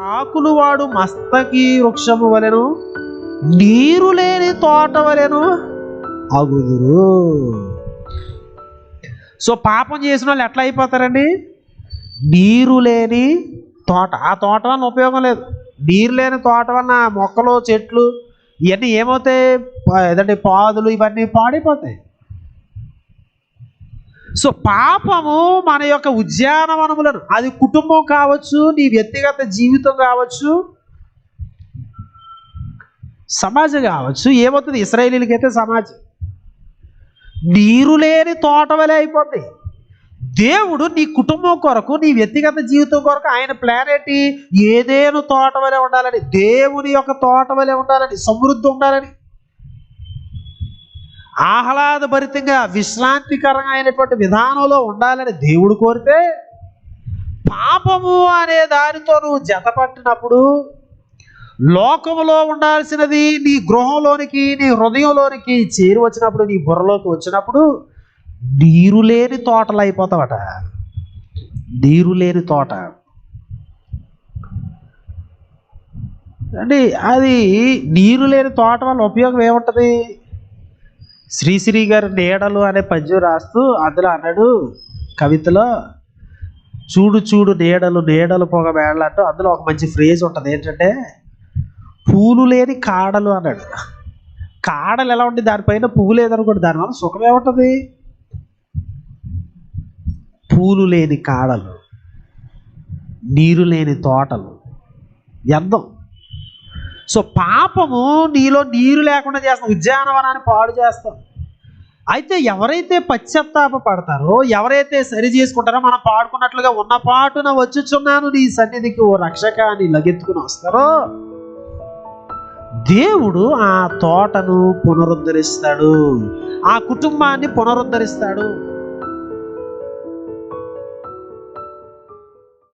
ఆకులు వాడు మస్తకి వృక్షము వలెను నీరు లేని తోట వలెను అగుదురు. సో పాపం చేసిన వాళ్ళు ఎట్లా అయిపోతారండి? నీరు లేని తోట. ఆ తోట వల్ల ఉపయోగం లేదు. నీరు లేని తోట వలన మొక్కలు చెట్లు ఇవన్నీ ఏమవుతాయి? పా- ఏదంటే పాదులు ఇవన్నీ పాడైపోతాయి. సో పాపము మన యొక్క ఉద్యానవనములను అది కుటుంబం కావచ్చు నీ వ్యక్తిగత జీవితం కావచ్చు సమాజం కావచ్చు ఏమవుతుంది? ఇస్రాయేలీలకి సమాజం. నీరు లేని తోట వలె అయిపోద్ది. దేవుడు నీ కుటుంబం కొరకు నీ వ్యక్తిగత జీవితం కొరకు ఆయన ప్లాన్ ఏంటి? ఏదేను తోట వలె ఉండాలని దేవుని యొక్క తోట వలె ఉండాలని సమృద్ధి ఉండాలని. ఆహ్లాదభరితంగా విశ్రాంతికరంగా అయినటువంటి విధానంలో ఉండాలని దేవుడు కోరితే పాపము అనే దానితో నువ్వు జతపట్టినప్పుడు లోకములో ఉండాల్సినది నీ గృహంలోనికి నీ హృదయంలోనికి చేరి వచ్చినప్పుడు నీ బుర్రలోకి వచ్చినప్పుడు నీరు లేని తోటలు అయిపోతావట. నీరు లేని తోట. అండి అది నీరు లేని తోట వల్ల ఉపయోగం ఏముంటుంది? శ్రీశ్రీ గారి నీడలు అనే పద్యం రాస్తూ అందులో అన్నాడు కవితలో చూడు చూడు నీడలు నీడలు పొగ వేళ్ళంటూ అందులో ఒక మంచి ఫ్రేజ్ ఉంటుంది. ఏంటంటే పూలు లేని కాడలు అన్నాడు. కాడలు ఎలా ఉంటుంది దానిపైన పువ్వు లేదనుకోండి దానివల్ల సుఖం ఏముంటుంది? పూలు లేని కాడలు నీరు లేని తోటలు వ్యర్థం సో పాపము నీలో నీరు లేకుండా చేస్తాం ఉద్యానవనాన్ని పాడు చేస్తాం. అయితే ఎవరైతే పశ్చాత్తాప పడతారో ఎవరైతే సరి చేసుకుంటారో మనం పాడుకున్నట్లుగా ఉన్న పాటున వచ్చుచున్నాను నీ సన్నిధికి ఓ రక్షక అని లగెత్తుకుని వస్తారో దేవుడు ఆ తోటను పునరుద్ధరిస్తాడు. ఆ కుటుంబాన్ని పునరుద్ధరిస్తాడు.